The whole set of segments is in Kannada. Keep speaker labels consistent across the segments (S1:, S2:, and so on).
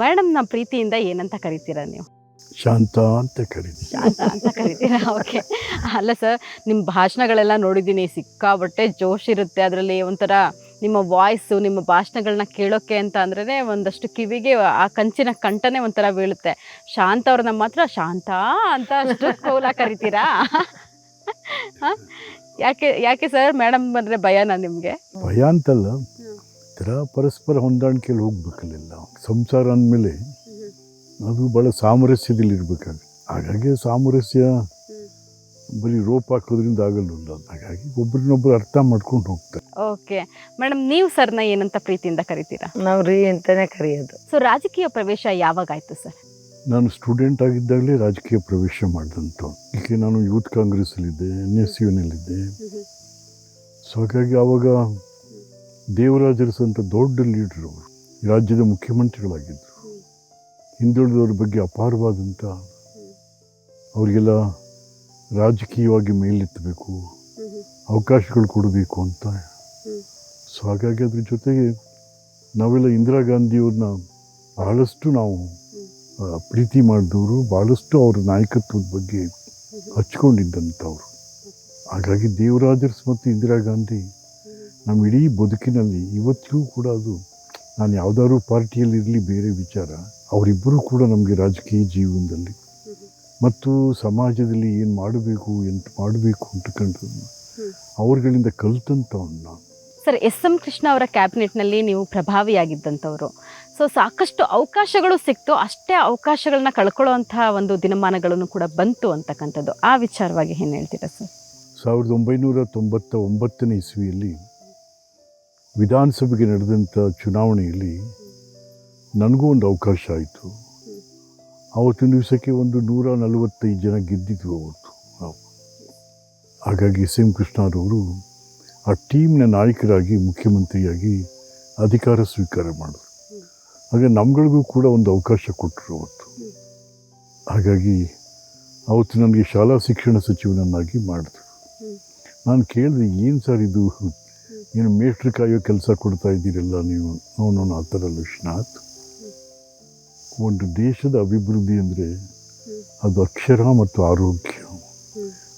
S1: ಮೇಡಮ್ನ ಪ್ರೀತಿಯಿಂದ ಏನಂತ ಕರಿತೀರಾ ನೀವು?
S2: ಶಾಂತ ಅಂತ ಕರೀತೀವಿ
S1: ಶಾಂತ ಅಂತ ಕರಿತೀರಾ? ಓಕೆ. ಅಲ್ಲ ಸರ್ ನಿಮ್ಮ ಭಾಷಣಗಳೆಲ್ಲ ನೋಡಿದ್ದೀನಿ ಸಿಕ್ಕಾಬಟ್ಟೆ ಜೋಶ್ ಇರುತ್ತೆ. ಅದರಲ್ಲಿ ಒಂಥರ ನಿಮ್ಮ ವಾಯ್ಸು ನಿಮ್ಮ ಭಾಷಣಗಳನ್ನ ಕೇಳೋಕ್ಕೆ ಅಂತ ಅಂದ್ರೆ ಒಂದಷ್ಟು ಕಿವಿಗೆ ಆ ಕಂಚಿನ ಕಂಠನೇ ಒಂಥರ ಬೀಳುತ್ತೆ. ಶಾಂತ ಅವ್ರನ್ನ ಮಾತ್ರ ಶಾಂತ ಅಂತ ಅಷ್ಟು ಕೌಲ ಕರಿತೀರಾ? ಯಾಕೆ ಯಾಕೆ ಸರ್ ಮೇಡಮ್ ಬಂದ್ರೆ ಭಯನಾ ನಿಮಗೆ?
S2: ಭಯ ಅಂತಲ್ಲ. ಥರ ಪರಸ್ಪರ ಹೊಂದಾಣಿಕೆಯಲ್ಲಿ ಹೋಗ್ಬೇಕಲ್ಲೆಲ್ಲ. ಸಂಸಾರ ಅಂದಮೇಲೆ ಅದು ಭಾಳ ಸಾಮರಸ್ಯದಲ್ಲಿ ಇರಬೇಕಾಗುತ್ತೆ. ಹಾಗಾಗಿ ಸಾಮರಸ್ಯ ಬರೀ ರೋಪ್ ಹಾಕೋದ್ರಿಂದ ಆಗಲ್ಲ ಹಾಗಾಗಿ ಒಬ್ರನ್ನೊಬ್ರು ಅರ್ಥ ಮಾಡ್ಕೊಂಡು ಹೋಗ್ತಾರೆ.
S1: ಓಕೆ. ಮೇಡಮ್ ನೀವು ಸರ್ನ ಏನಂತ ಪ್ರೀತಿಯಿಂದ ಕರಿತೀರಾ?
S3: ನಾವು ರೀ ಅಂತಾನೆ ಕರೆಯೋದು.
S1: ಸೊ ರಾಜಕೀಯ ಪ್ರವೇಶ ಯಾವಾಗ ಆಯ್ತು ಸರ್?
S2: ನಾನು ಸ್ಟೂಡೆಂಟ್ ಆಗಿದ್ದಾಗಲೇ ರಾಜಕೀಯ ಪ್ರವೇಶ ಮಾಡಿದಂಥ ಈಗ ನಾನು ಯೂತ್ ಕಾಂಗ್ರೆಸ್ಸಲ್ಲಿದ್ದೆ ಎನ್ ಎಸ್ ಯುನಲ್ಲಿದ್ದೆ ಸೊ ಹಾಗಾಗಿ ಆವಾಗ ದೇವರಾಜರಸ್ ಅಂತ ದೊಡ್ಡ ಲೀಡರ್ ಅವರು ರಾಜ್ಯದ ಮುಖ್ಯಮಂತ್ರಿಗಳಾಗಿದ್ದರು. ಹಿಂದುಳಿದವ್ರ ಬಗ್ಗೆ ಅಪಾರವಾದಂಥ ಅವರಿಗೆಲ್ಲ ರಾಜಕೀಯವಾಗಿ ಮೇಲೆತ್ತಬೇಕು, ಅವಕಾಶಗಳು ಕೊಡಬೇಕು ಅಂತ. ಸೊ ಹಾಗಾಗಿ ಅದ್ರ ಜೊತೆಗೆ ನಾವೆಲ್ಲ ಇಂದಿರಾ ಗಾಂಧಿಯವ್ರನ್ನ ಬಹಳಷ್ಟು ನಾವು ಪ್ರೀತಿ ಮಾಡಿದವರು ಭಾಳಷ್ಟು ಅವರ ನಾಯಕತ್ವದ ಬಗ್ಗೆ ಹಚ್ಕೊಂಡಿದ್ದಂಥವ್ರು. ಹಾಗಾಗಿ ದೇವರಾಜರ್ಸ್ ಮತ್ತು ಇಂದಿರಾ ಗಾಂಧಿ ನಮ್ಮ ಇಡೀ ಬದುಕಿನಲ್ಲಿ ಇವತ್ತಿಗೂ ಕೂಡ ಅದು ನಾನು ಯಾವುದಾದ್ರು ಪಾರ್ಟಿಯಲ್ಲಿ ಇರಲಿ ಬೇರೆ ವಿಚಾರ ಅವರಿಬ್ಬರೂ ಕೂಡ ನಮಗೆ ರಾಜಕೀಯ ಜೀವನದಲ್ಲಿ ಮತ್ತು ಸಮಾಜದಲ್ಲಿ ಏನು ಮಾಡಬೇಕು ಎಂಟು ಮಾಡಬೇಕು ಅಂತಕ್ಕಂಥದ್ದು ಅವ್ರುಗಳಿಂದ ಕಲ್ತಂಥವ್ನು ನಾನು
S1: ಸರ್ ಎಸ್ ಎಂ ಕೃಷ್ಣ ಅವರ ಕ್ಯಾಬಿನೆಟ್ನಲ್ಲಿ ನೀವು ಪ್ರಭಾವಿಯಾಗಿದ್ದಂಥವ್ರು. ಸೊ ಸಾಕಷ್ಟು ಅವಕಾಶಗಳು ಸಿಕ್ತು ಅಷ್ಟೇ ಅವಕಾಶಗಳನ್ನ ಕಳ್ಕೊಳ್ಳೋವಂಥ ಒಂದು ದಿನಮಾನಗಳನ್ನು ಕೂಡ ಬಂತು ಅಂತಕ್ಕಂಥದ್ದು. ಆ ವಿಚಾರವಾಗಿ ಏನು ಹೇಳ್ತೀರಾ ಸರ್?
S2: ಸಾವಿರದ ಒಂಬೈನೂರ ತೊಂಬತ್ತ ಒಂಬತ್ತನೇ ಇಸ್ವಿಯಲ್ಲಿ ವಿಧಾನಸಭೆಗೆ ನಡೆದಂಥ ಚುನಾವಣೆಯಲ್ಲಿ ನನಗೂ ಒಂದು ಅವಕಾಶ ಆಯಿತು. ಆವತ್ತಿನ ದಿವಸಕ್ಕೆ ಒಂದು ನೂರ ನಲವತ್ತೈದು ಜನ ಗೆದ್ದಿದ್ವು ಅವತ್ತು ಹಾಗಾಗಿ ಎಸ್ ಎಂ ಕೃಷ್ಣರವರು ಆ ಟೀಮ್ನ ನಾಯಕರಾಗಿ, ಮುಖ್ಯಮಂತ್ರಿಯಾಗಿ ಅಧಿಕಾರ ಸ್ವೀಕಾರ ಮಾಡಿದ್ರು. ಹಾಗೆ ನಮ್ಗಳಿಗೂ ಕೂಡ ಒಂದು ಅವಕಾಶ ಕೊಟ್ಟರು ಅವತ್ತು. ಹಾಗಾಗಿ ಅವತ್ತು ನನಗೆ ಶಾಲಾ ಶಿಕ್ಷಣ ಸಚಿವನನ್ನಾಗಿ ಮಾಡಿದ್ರು. ನಾನು ಕೇಳಿದೆ, ಏನು ಸರ್ ಇದು? ಏನು ಮೇಷ್ಟ್ರಿ ಕಾಯೋ ಕೆಲಸ ಕೊಡ್ತಾ ಇದ್ದೀರಲ್ಲ ನೀವು? ನೋ ಆ ಥರ ಅಲ್ಲ ಒಂದು ದೇಶದ ಅಭಿವೃದ್ಧಿ ಅಂದರೆ ಅದು ಅಕ್ಷರ ಮತ್ತು ಆರೋಗ್ಯ.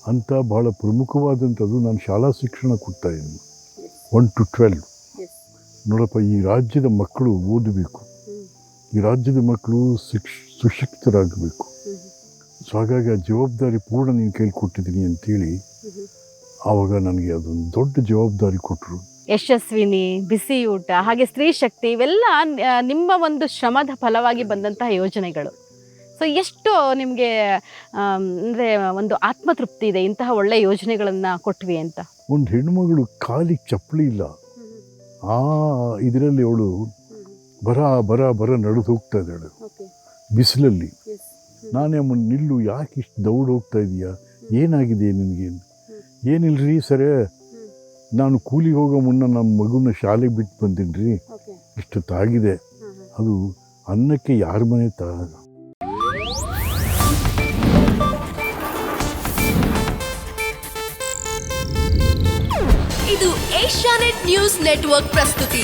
S2: ಅಂತ ಭಾಳ ಪ್ರಮುಖವಾದಂಥದ್ದು ನಾನು ಶಾಲಾ ಶಿಕ್ಷಣ ಕೊಡ್ತಾ ಇದ್ದೀನಿ. ಒನ್ ಟು ಟ್ವೆಲ್ವ್ ನೋಡಪ್ಪ, ಈ ರಾಜ್ಯದ ಮಕ್ಕಳು ಓದಬೇಕು. ಈ ರಾಜ್ಯದ ಮಕ್ಕಳು ಶಿಕ್ಷ, ಸುಶಕ್ತರಾಗಬೇಕು. ಸೊ, ಹಾಗಾಗಿ ಆ ಜವಾಬ್ದಾರಿ ಪೂರ್ಣ ನೀನು ಕೈಲಿ ಕೊಟ್ಟಿದ್ದೀನಿ ಆವಾಗ ನನಗೆ ಅದೊಂದು ದೊಡ್ಡ ಜವಾಬ್ದಾರಿ ಕೊಟ್ಟರು
S1: ಯಶಸ್ವಿನಿ ಬಿಸಿಯೂಟ ಹಾಗೆ ಸ್ತ್ರೀ ಶಕ್ತಿ ಇವೆಲ್ಲ ನಿಮ್ಮ ಒಂದು ಶ್ರಮದ ಫಲವಾಗಿ ಬಂದಂತಹ ಯೋಜನೆಗಳು. ಸೊ ಎಷ್ಟು ನಿಮಗೆ ಅಂದರೆ ಒಂದು ಆತ್ಮತೃಪ್ತಿ ಇದೆ ಇಂತಹ ಒಳ್ಳೆ ಯೋಜನೆಗಳನ್ನು ಕೊಟ್ವಿ ಅಂತ.
S2: ಒಂದು ಹೆಣ್ಮಗಳು ಕಾಲಿಗೆ ಚಪ್ಪಲಿ ಇಲ್ಲ. ಆ ಇದರಲ್ಲಿ ಅವಳು ಬರ ಬರ ಬರ ನಡೆದು ಹೋಗ್ತಾ ಇದ್ದಾಳೆ. ಬಿಸಿಲಲ್ಲಿ. ನಾನೇ ಅಮ್ಮನ ನಿಲ್ಲು ಯಾಕೆ ಇಷ್ಟು ದೌಡ್ ಹೋಗ್ತಾ ಇದೆಯಾ? ಏನಾಗಿದೆ ನಿನಗೆ? ಏನಿಲ್ರಿ ಸರೇ? ನಾನು ಕೂಲಿಗೆ ಹೋಗೋ ಮುನ್ನ ನಮ್ಮ ಮಗುನ ಶಾಲೆಗೆ ಬಿಟ್ಟು ಬಂದೀನಿ ರೀ ತಾಗಿದೆ ಅದು ಅನ್ನಕ್ಕೆ ಯಾರ ಮನೆ ತ?
S4: ಇದು ಏಷ್ಯಾನೆಟ್ ನ್ಯೂಸ್ ನೆಟ್ವರ್ಕ್ ಪ್ರಸ್ತುತಿ.